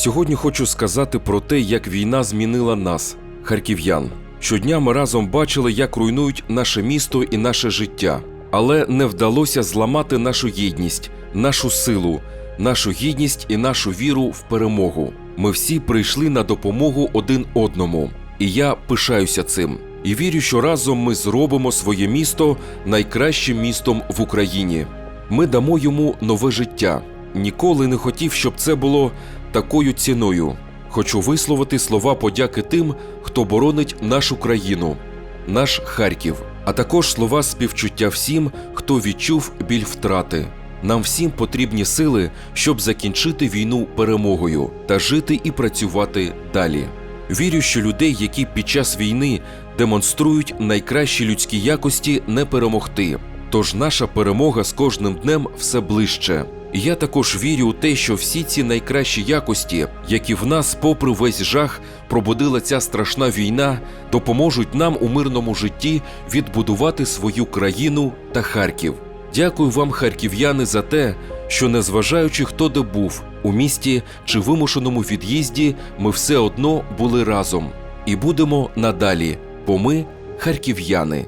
Сьогодні хочу сказати про те, як війна змінила нас, харків'ян. Щодня ми разом бачили, як руйнують наше місто і наше життя, але не вдалося зламати нашу єдність, нашу силу, нашу гідність і нашу віру в перемогу. Ми всі прийшли на допомогу один одному, і я пишаюся цим. І вірю, що разом ми зробимо своє місто найкращим містом в Україні. Ми дамо йому нове життя. Ніколи не хотів, щоб це було такою ціною. Хочу висловити слова подяки тим, хто боронить нашу країну, наш Харків, а також слова співчуття всім, хто відчув біль втрати. Нам всім потрібні сили, щоб закінчити війну перемогою та жити і працювати далі. Вірю, що людей, які під час війни демонструють найкращі людські якості, не перемогти. Тож наша перемога з кожним днем все ближче. Я також вірю у те, що всі ці найкращі якості, які в нас, попри весь жах, пробудила ця страшна війна, допоможуть нам у мирному житті відбудувати свою країну та Харків. Дякую вам, харків'яни, за те, що, незважаючи хто де був, у місті чи вимушеному від'їзді, ми все одно були разом і будемо надалі, бо ми харків'яни.